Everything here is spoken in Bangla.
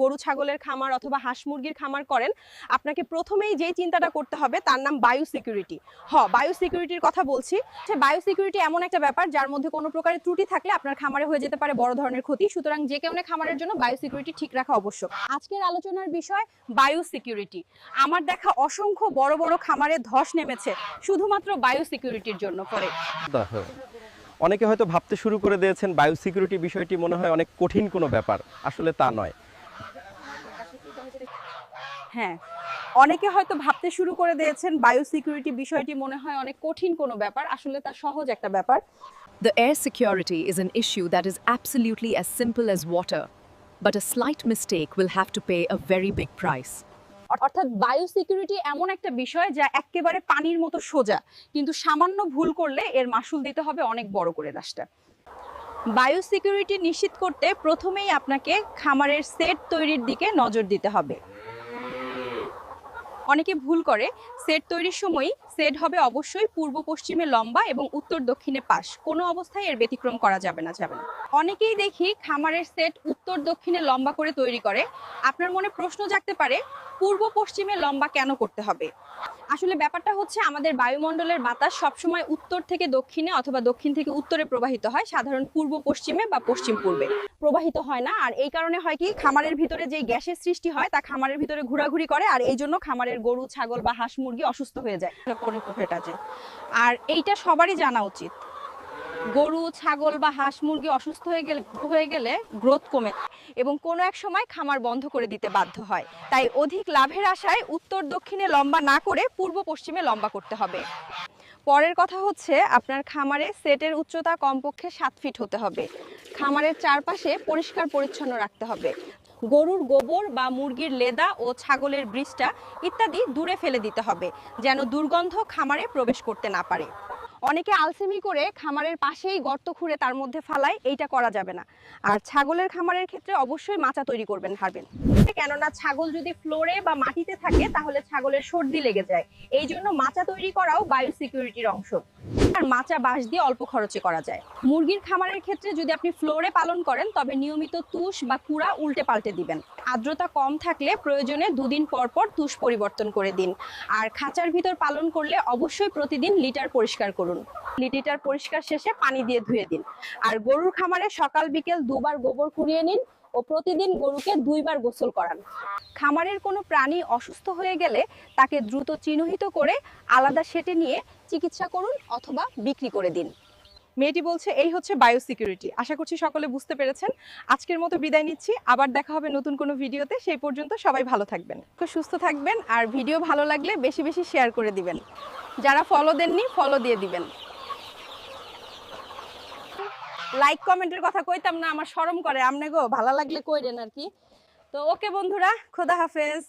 গরু ছাগলের খামার অথবা হাঁস মুরগির খামার করেন আপনাকে প্রথমেই যেই চিন্তাটা করতে হবে তার নাম বায়ু সিকিউরিটি হ বায়ু সিকিউরিটির কথা বলছি। সে বায়ু সিকিউরিটি এমন একটা ব্যাপার যার মধ্যে কোনো প্রকারের ত্রুটি থাকলে আপনার খামারে হয়ে যেতে পারে বড় ধরনের ক্ষতি। সুতরাং যে কেউ খামারের জন্য বায়ু সিকিউরিটি ঠিক রাখা আবশ্যক। আজকের আলোচনার বিষয় বায়ু সিকিউরিটি আমার দেখা অসংখ্য বড় বড় খামারে ধস নেমেছে শুধুমাত্র বায়ু সিকিউরিটির জন্য দেখো, অনেকে হয়তো ভাবতে শুরু করে দিয়েছেন বায়ো সিকিউরিটি বিষয়টি মনে হয় অনেক কঠিন কোনো ব্যাপার। আসলে তা নয়। হ্যাঁ অনেকে হয়তো ভাবতে শুরু করে দিয়েছেন বায়ো সিকিউরিটি বিষয়টি মনে হয় অনেক কঠিন কোনো ব্যাপার আসলে তা সহজ একটা ব্যাপার। The air security is an issue that is absolutely as simple as water, but a slight mistake will have to pay a very big price. অর্থাৎ বায়ো সিকিউরিটি এমন একটা বিষয় যা একেবারে পানির মতো সোজা কিন্তু সামান্য ভুল করলে এর মাসুল দিতে হবে অনেক বড় করে দাসটা। বায়ো সিকিউরিটি নিশ্চিত করতে প্রথমেই আপনাকে খামারের সেট তৈরির দিকে নজর দিতে হবে। অনেকে ভুল করে, সেট তৈরির সময় সেট হবে অবশ্যই পূর্ব পশ্চিমে লম্বা এবং উত্তর দক্ষিণে পাশ। কোনো অবস্থায় এর ব্যতিক্রম করা যাবে না যাবে না। অনেকেই দেখি খামারের সেট উত্তর দক্ষিণে লম্বা করে তৈরি করে। আপনার মনে প্রশ্ন জাগতে পারে, পূর্ব পশ্চিমে লম্বা কেন করতে হবে? আসলে ব্যাপারটা হচ্ছে আমাদের বায়ুমণ্ডলের বাতাস সবসময় উত্তর থেকে দক্ষিণে অথবা দক্ষিণ থেকে উত্তরে প্রবাহিত হয়, সাধারণ পূর্ব পশ্চিমে বা পশ্চিম পূর্বে। প্রবাহিত হয় না, আর এই কারণে হয় কি, খামারের ভিতরে যে গ্যাসের সৃষ্টি হয়, তা খামারের ভিতরে ঘোরাঘুরি করে, আর এই জন্য খামারের গরু, ছাগল বা হাঁস মুরগি অসুস্থ হয়ে যায়। পরে ফেটা যায় আর এইটা সবারই জানা উচিত। গরু, ছাগল বা হাঁস মুরগি অসুস্থ হয়ে গেলে হয়ে গেলে গ্রোথ কমে এবং কোনো এক সময় খামার বন্ধ করে দিতে বাধ্য হয়। তাই অধিক লাভের আশায় উত্তর দক্ষিণে লম্বা না করে পূর্ব পশ্চিমে লম্বা করতে হবে। পরের কথা হচ্ছে আপনার খামারে সেটের উচ্চতা কমপক্ষে সাত ফিট হতে হবে। খামারের চারপাশে পরিষ্কার পরিচ্ছন্ন রাখতে হবে। গরুর গোবর বা মুরগির লেদা ও ছাগলের বৃষ্টা ইত্যাদি দূরে ফেলে দিতে হবে, যেন দুর্গন্ধ খামারে প্রবেশ করতে না পারে। অনেকে আলসেমি করে খামারের পাশেই গর্ত খুঁড়ে তার মধ্যে ফালায়, এইটা করা যাবে না। আর ছাগলের খামারের ক্ষেত্রে অবশ্যই মাচা তৈরি করবেন হারবেন। কেননা ছাগল যদি ফ্লোরে বা মাটিতে থাকে, তাহলে ছাগলের সর্দি লেগে যায়। এই জন্য মাচা তৈরি করাও বায়ো সিকিউরিটির অংশ। আর মাচা বাঁশ দিয়ে অল্প খরচে করা যায়। মুরগির খামারের ক্ষেত্রে যদি আপনি ফ্লোরে পালন করেন, তবে নিয়মিত তুষ বা কুড়া উল্টে পাল্টে দিবেন। আর্দ্রতা কম থাকলে প্রয়োজনে দুদিন পর পর তুষ পরিবর্তন করে দিন। আর খাঁচার ভিতর পালন করলে অবশ্যই প্রতিদিন লিটার পরিষ্কার করুন। লিটার পরিষ্কার শেষে পানি দিয়ে ধুয়ে দিন। আর গরুর খামারে সকাল বিকেল দুবার গোবর কুড়িয়ে নিন। ও প্রতিদিন গরুকে দুইবার গোসল করান। খামারের কোনো প্রাণী অসুস্থ হয়ে গেলে তাকে দ্রুত চিহ্নিত করে আলাদা সেটে নিয়ে চিকিৎসা করুন অথবা বিক্রি করে দিন। মেয়েটি বলছে, এই হচ্ছে বায়ো সিকিউরিটি আশা করছি সকলে বুঝতে পেরেছেন। আজকের মতো বিদায় নিচ্ছি। আবার দেখা হবে নতুন কোনো ভিডিওতে। সেই পর্যন্ত সবাই ভালো থাকবেন। সুস্থ থাকবেন আর ভিডিও ভালো লাগলে বেশি বেশি শেয়ার করে দিবেন। যারা ফলো দেননি ফলো দিয়ে দিবেন। লাইক কমেন্টের কথা কইতাম না, আমার শরম করে। আমনে গো, ভালো লাগলে কইরেন আর কি। তো ওকে বন্ধুরা, খোদা হাফেজ।